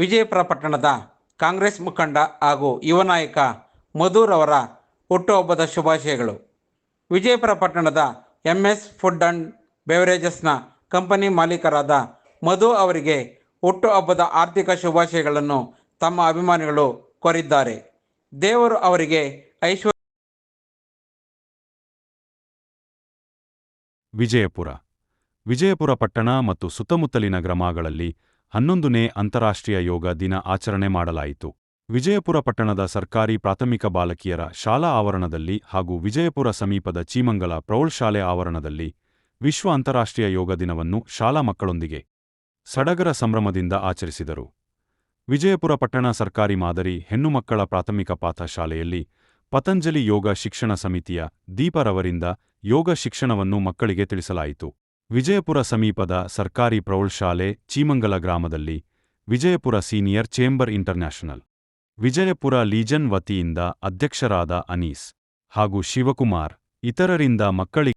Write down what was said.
ವಿಜಯಪುರ ಪಟ್ಟಣದ ಕಾಂಗ್ರೆಸ್ ಮುಖಂಡ ಹಾಗೂ ಯುವ ನಾಯಕ ಮಧುರವರ ಹುಟ್ಟುಹಬ್ಬದ ಶುಭಾಶಯಗಳು. ವಿಜಯಪುರ ಪಟ್ಟಣದ ಎಂ ಎಸ್ ಫುಡ್ ಆ್ಯಂಡ್ ಬೆವರೇಜಸ್ನ ಕಂಪನಿ ಮಾಲೀಕರಾದ ಮಧು ಅವರಿಗೆ ಹುಟ್ಟುಹಬ್ಬದ ಆರ್ಥಿಕ ಶುಭಾಶಯಗಳನ್ನು ತಮ್ಮ ಅಭಿಮಾನಿಗಳು ಕೋರಿದ್ದಾರೆ. ದೇವರು ಅವರಿಗೆ ಐಶ್ವರ್ಯ ವಿಜಯಪುರ. ವಿಜಯಪುರ ಪಟ್ಟಣ ಮತ್ತು ಸುತ್ತಮುತ್ತಲಿನ ಗ್ರಾಮಗಳಲ್ಲಿ ಹನ್ನೊಂದನೇ ಅಂತಾರಾಷ್ಟ್ರೀಯ ಯೋಗ ದಿನ ಆಚರಣೆ ಮಾಡಲಾಯಿತು. ವಿಜಯಪುರ ಪಟ್ಟಣದ ಸರ್ಕಾರಿ ಪ್ರಾಥಮಿಕ ಬಾಲಕಿಯರ ಶಾಲಾ ಆವರಣದಲ್ಲಿ ಹಾಗೂ ವಿಜಯಪುರ ಸಮೀಪದ ಚೀಮಂಗಲ ಪ್ರೌಢಶಾಲೆ ಆವರಣದಲ್ಲಿ ವಿಶ್ವ ಅಂತಾರಾಷ್ಟ್ರೀಯ ಯೋಗ ದಿನವನ್ನು ಶಾಲಾ ಮಕ್ಕಳೊಂದಿಗೆ ಸಡಗರ ಸಂಭ್ರಮದಿಂದ ಆಚರಿಸಿದರು. ವಿಜಯಪುರ ಪಟ್ಟಣ ಸರ್ಕಾರಿ ಮಾದರಿ ಹೆಣ್ಣುಮಕ್ಕಳ ಪ್ರಾಥಮಿಕ ಪಾಠಶಾಲೆಯಲ್ಲಿ ಪತಂಜಲಿ ಯೋಗ ಶಿಕ್ಷಣ ಸಮಿತಿಯ ದೀಪರವರಿಂದ ಯೋಗ ಶಿಕ್ಷಣವನ್ನು ಮಕ್ಕಳಿಗೆ ತಿಳಿಸಲಾಯಿತು. ವಿಜಯಪುರ ಸಮೀಪದ ಸರ್ಕಾರಿ ಪ್ರೌಢಶಾಲೆ ಚೀಮಂಗಲ ಗ್ರಾಮದಲ್ಲಿ Vijayapura senior chamber international. Vijayapura legion ವತಿಯಿಂದ ಅಧ್ಯಕ್ಷರಾದ ಅನೀಸ್ ಹಾಗೂ ಶಿವಕುಮಾರ್, ಇತರರಿಂದ ಮಕ್ಕಳಿಗೆ